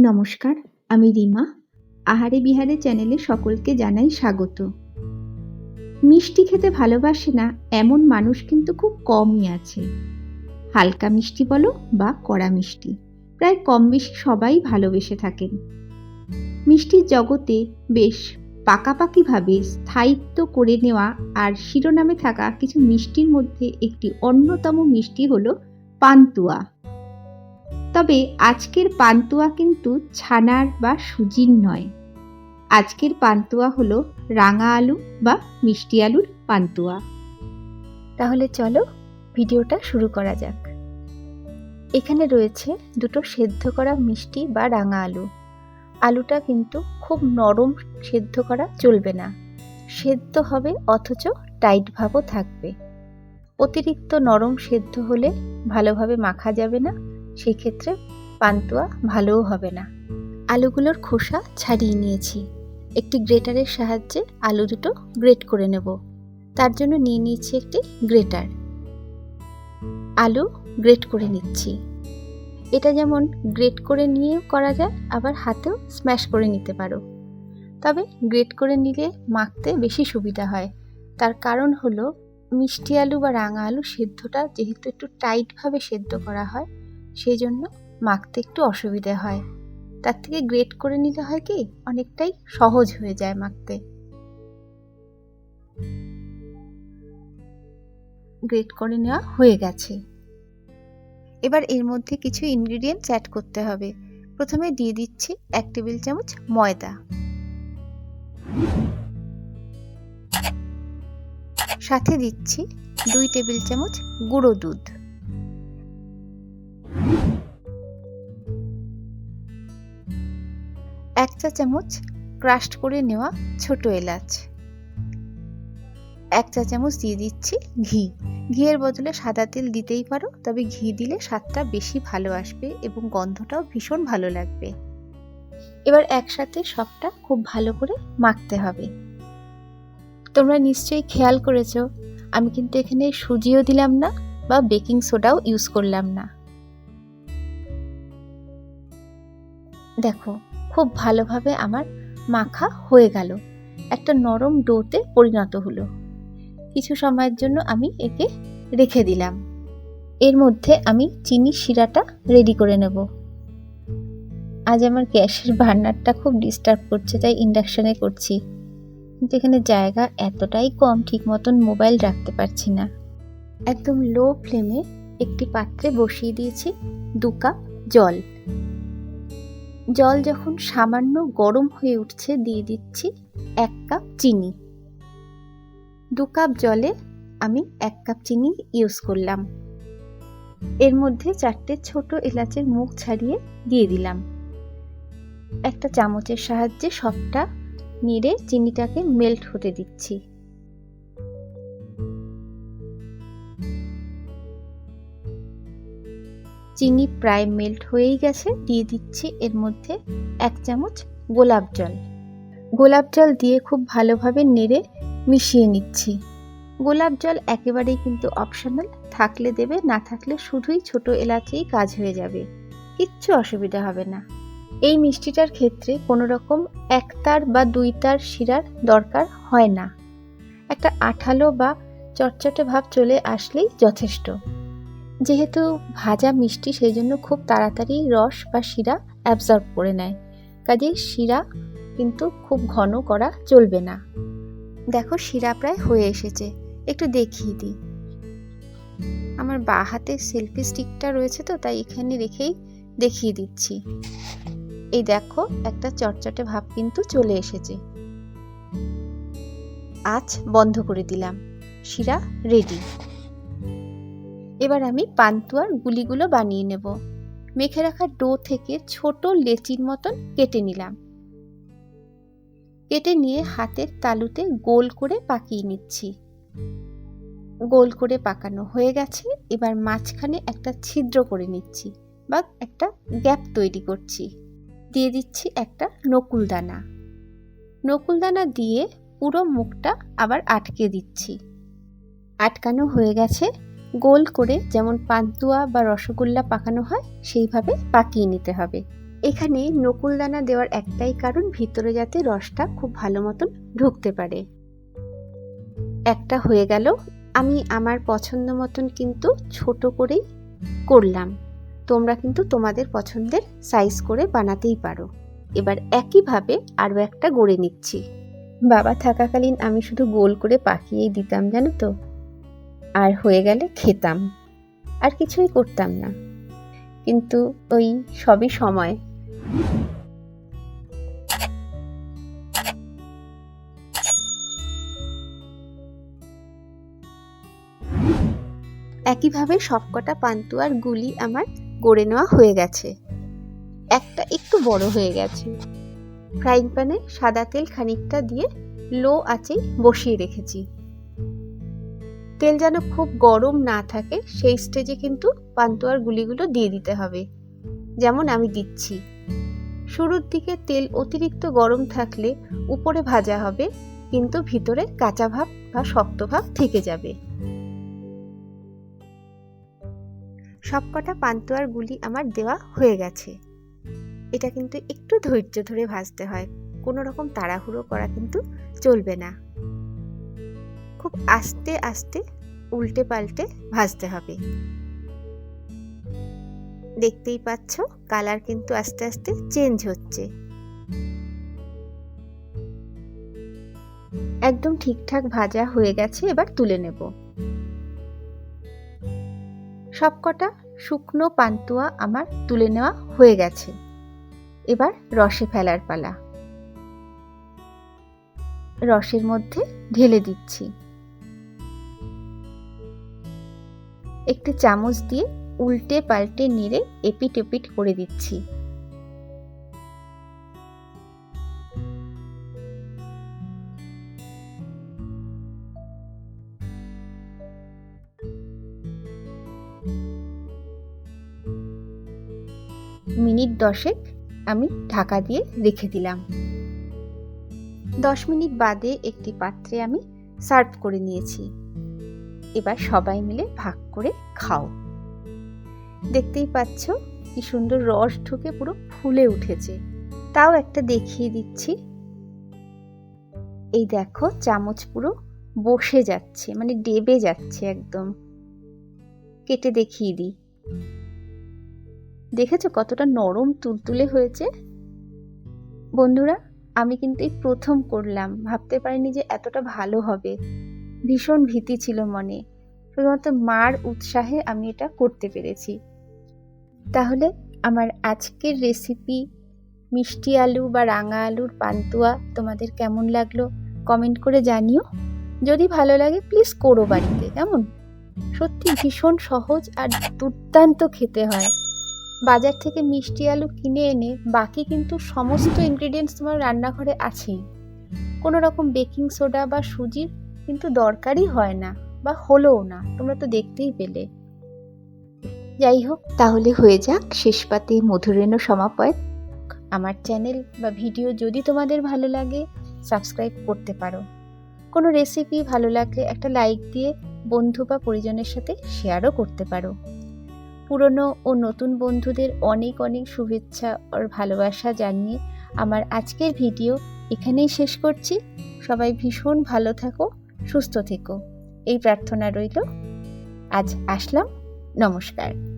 নমস্কার, আমি রিমা। আহারে বিহারে চ্যানেলে সকলকে জানাই স্বাগত। মিষ্টি খেতে ভালোবাসে না এমন মানুষ কিন্তু খুব কমই আছে। হালকা মিষ্টি বলো বা কড়া মিষ্টি, প্রায় কম বেশি সবাই ভালোবেসে থাকেন। মিষ্টির জগতে বেশ পাকাপাকিভাবে স্থায়িত্ব করে নেওয়া আর শিরোনামে থাকা কিছু মিষ্টির মধ্যে একটি অন্যতম মিষ্টি হলো পান্তুয়া। তবে আজকের পান্তুয়া কিন্তু ছানার বা সুজির নয়। আজকের পান্তুয়া হলো রাঙা আলু বা মিষ্টি আলুর পান্তুয়া। তাহলে চলো ভিডিওটা শুরু করা যাক। এখানে রয়েছে দুটো সেদ্ধ করা মিষ্টি বা রাঙা আলু। আলুটা কিন্তু খুব নরম সেদ্ধ করা চলবে না। সেদ্ধ হবে অথচ টাইট ভাবও থাকবে। অতিরিক্ত নরম সেদ্ধ হলে ভালোভাবে মাখা যাবে না। সেই ক্ষেত্রে পান্তুয়া ভালোও হবে না। আলুগুলোর খোসা ছাড়িয়ে নিয়েছি। একটি গ্রেটারের সাহায্যে আলু দুটো গ্রেট করে নেব। তার জন্য নিয়ে নিয়েছি একটি গ্রেটার। আলু গ্রেট করে নিচ্ছি। এটা যেমন গ্রেট করে নিয়েও করা যায়, আবার হাতেও স্ম্যাশ করে নিতে পারো। তবে গ্রেট করে নিলে মাখতে বেশি সুবিধা হয়। তার কারণ হলো, মিষ্টি আলু বা রাঙা আলু সেদ্ধটা যেহেতু একটু টাইটভাবে সেদ্ধ করা হয় সেই জন্য মাখতে একটু অসুবিধে হয়। তার থেকে গ্রেট করে নিলে হয় কি, অনেকটাই সহজ হয়ে যায় মাখতে। গ্রেট করে নেওয়া হয়ে গেছে। এবার এর মধ্যে কিছু ইনগ্রিডিয়েন্টস অ্যাড করতে হবে। প্রথমে দিয়ে দিচ্ছি এক টেবিল চামচ ময়দা। সাথে দিচ্ছি দুই টেবিল চামচ গুঁড়ো দুধ। এক চা চামচ ক্রাস্ট করে নেওয়া ছোট এলাচ। এক চা চামচ দিয়ে দিচ্ছি ঘি। ঘিয়ের বদলে সাদা তেল দিতেই পারো, তবে ঘি দিলে স্বাদটা বেশি ভালো আসবে এবং গন্ধটাও ভীষণ ভালো লাগবে। এবার একসাথে সবটা খুব ভালো করে মাখতে হবে। তোমরা নিশ্চয়ই খেয়াল করেছ, আমি কিন্তু এখানে সুজিও দিলাম না বা বেকিং সোডাও ইউজ করলাম না। দেখো খুব ভালোভাবে আমার মাখা হয়ে গেল। একটা নরম ডোতে পরিণত হলো। কিছু সময়ের জন্য আমি একে রেখে দিলাম। এর মধ্যে আমি চিনি শিরাটা রেডি করে নেব। আজ আমার গ্যাসের বার্নারটা খুব ডিস্টার্ব করছে, তাই ইন্ডাকশানে করছি। কিন্তু এখানে জায়গা এতটাই কম, ঠিক মতন মোবাইল রাখতে পারছি না। একদম লো ফ্লেমে একটি পাত্রে বসিয়ে দিয়েছি দু কাপ জল। জল যখন সামান্য গরম হয়ে উঠছে, দিয়ে দিচ্ছি এক কাপ চিনি। দু কাপ জলে আমি এক কাপ চিনি ইউজ করলাম। এর মধ্যে চারটে ছোট এলাচের মুখ ছাড়িয়ে দিয়ে দিলাম। একটা চামচের সাহায্যে সবটা নেড়ে চিনিটাকে মেল্ট হতে দিচ্ছি। চিনি প্রায় মেল্ট হয়েই গেছে, দিয়ে দিচ্ছি এর মধ্যে এক চামচ গোলাপ জল। গোলাপ জল দিয়ে খুব ভালোভাবে নেড়ে মিশিয়ে নিচ্ছি। গোলাপ জল একেবারেই কিন্তু অপশনাল থাকলে দেবে, না থাকলে শুধুই ছোট এলাচেই কাজ হয়ে যাবে। কিচ্ছু অসুবিধা হবে না। এই মিষ্টিটার ক্ষেত্রে কোনো রকম একতার বা দুই তার শিরার দরকার হয় না। একটা আঠালো বা চটচটে ভাব চলে আসলেই যথেষ্ট। যেহেতু ভাজা মিষ্টি সেই জন্য খুব তাড়াতাড়ি রস বা শিরা অ্যাবজর্ব করে নেয়। কাজে শিরা কিন্তু খুব ঘন করা চলবে না। দেখো শিরা প্রায় হয়ে এসেছে। একটু দেখিয়ে দিই। আমার বা হাতে সেলফি স্টিকটা রয়েছে তো, তাই এখানে রেখেই দেখিয়ে দিচ্ছি। এই দেখো, একটা চটচটে ভাব কিন্তু চলে এসেছে। আজ বন্ধ করে দিলাম। শিরা রেডি এবার আমি পান্তুয়ার গুলিগুলো বানিয়ে নেব। মেখে রাখা ডো থেকে ছোট লেচির মতন কেটে নিলাম। কেটে নিয়ে হাতের তালুতে গোল করে পাকিয়ে নিচ্ছি। গোল করে পাকানো হয়ে গেছে। এবার মাঝখানে একটা ছিদ্র করে নিচ্ছি বা একটা গ্যাপ তৈরি করছি। দিয়ে দিচ্ছি একটা নকুল দানা। নকুল দানা দিয়ে পুরো মুখটা আবার আটকে দিচ্ছি। আটকানো হয়ে গেছে। গোল করে যেমন পান্তুয়া বা রসগোল্লা পাকানো হয়, সেইভাবে পাকিয়ে নিতে হবে। এখানে নকুলদানা দেওয়ার একটাই কারণ, ভিতরে যাতে রসটা খুব ভালো মতন ঢুকতে পারে। একটা হয়ে গেল। আমি আমার পছন্দ মতন কিন্তু ছোট করেই করলাম। তোমরা কিন্তু তোমাদের পছন্দের সাইজ করে বানাতেই পারো। এবার একইভাবে আরও একটা গড়ে নিচ্ছি। বাবা থাকাকালীন আমি শুধু গোল করে পাকিয়েই দিতাম, জানো তো? আর হয়ে গেলে খেতাম। আর কিছুই করতাম না। কিন্তু ওই সবই সময়। একইভাবে সবকটা পান্তুয়ার গুলি আমার গড়ে নেওয়া হয়ে গেছে। একটা একটু বড় হয়ে গেছে। ফ্রাইং প্যানে সাদা তেল খানিকটা দিয়ে লো আঁচেই বসিয়ে রেখেছি। তেল যেন খুব গরম না থাকে, সেই স্টেজে কিন্তু পান্তুয়ার গুলিগুলো দিয়ে দিতে হবে। যেমন আমি দিচ্ছি। শুরুর দিকে তেল অতিরিক্ত গরম থাকলে উপরে ভাজা হবে, কিন্তু ভিতরে কাঁচা ভাব বা শক্ত ভাব থেকে যাবে। সবকটা পান্তুয়ার গুলি আমার দেওয়া হয়ে গেছে। এটা কিন্তু একটু ধৈর্য ধরে ভাজতে হয়। কোনো রকম তাড়াহুড়ো করা কিন্তু চলবে না। খুব আস্তে আস্তে উল্টে পাল্টে ভাজতে হবে। দেখতেই পাচ্ছ, কালার কিন্তু আস্তে আস্তে চেঞ্জ হচ্ছে। একদম ঠিকঠাক ভাজা হয়ে গেছে, এবার তুলে নেব। সবকটা শুকনো পান্তুয়া আমার তুলে নেওয়া হয়ে গেছে। এবার রসে ফেলার পালা। রসের মধ্যে ঢেলে দিচ্ছি। একটি চামচ দিয়ে উল্টে পাল্টে নেড়ে এপিট এপিট করে দিচ্ছি। মিনিট দশেক আমি ঢাকা দিয়ে রেখে দিলাম। দশ মিনিট বাদে একটি পাত্রে আমি সার্ভ করে নিয়েছি। এবার সবাই মিলে ভাগ করে খাও। দেখতেই পাচ্ছ কি সুন্দর রস ঢুকে পুরো ফুলে উঠেছে। তাও একটা দেখিয়ে দিচ্ছি। এই দেখো চামচ পুরো বসে যাচ্ছে মানে ডেবে যাচ্ছে একদম। কেটে দেখিয়ে দিই। দেখেছ কতটা নরম তুলতুলে হয়েছে? বন্ধুরা, আমি কিন্তু এই প্রথম করলাম। ভাবতে পারিনি যে এতটা ভালো হবে। ভীষণ ভীতি ছিল মনে। শুধুমাত্র মার উৎসাহে আমি এটা করতে পেরেছি। তাহলে আমার আজকের রেসিপি মিষ্টি আলু বা রাঙা আলুর পান্তুয়া তোমাদের কেমন লাগল কমেন্ট করে জানিও। যদি ভালো লাগে প্লিজ করো বাড়িতে, কেমন? সত্যি ভীষণ সহজ আর দুর্দান্ত খেতে হয়। বাজার থেকে মিষ্টি আলু কিনে এনে বাকি কিন্তু সমস্ত ইনগ্রিডিয়েন্টস তোমার রান্নাঘরে আছেই। কোনো রকম বেকিং সোডা বা সুজির কিন্তু দরকারই হয় না বা হলোও না, তোমরা তো দেখতেই পেলে। যাই হোক, তাহলে হয়ে যাক শেষ পাতে মধুরেণ সমাপয় আমার চ্যানেল বা ভিডিও যদি তোমাদের ভালো লাগে, সাবস্ক্রাইব করতে পারো। কোনো রেসিপি ভালো লাগলে একটা লাইক দিয়ে বন্ধু বা পরিজনের সাথে শেয়ারও করতে পারো। পুরনো ও নতুন বন্ধুদের অনেক অনেক শুভেচ্ছা আর ভালোবাসা জানিয়ে আমার আজকের ভিডিও এখানেই শেষ করছি। সবাই ভীষণ ভালো থাকো। সুস্থ থেকো। এই প্রার্থনা রইল। আজ আসলাম। নমস্কার।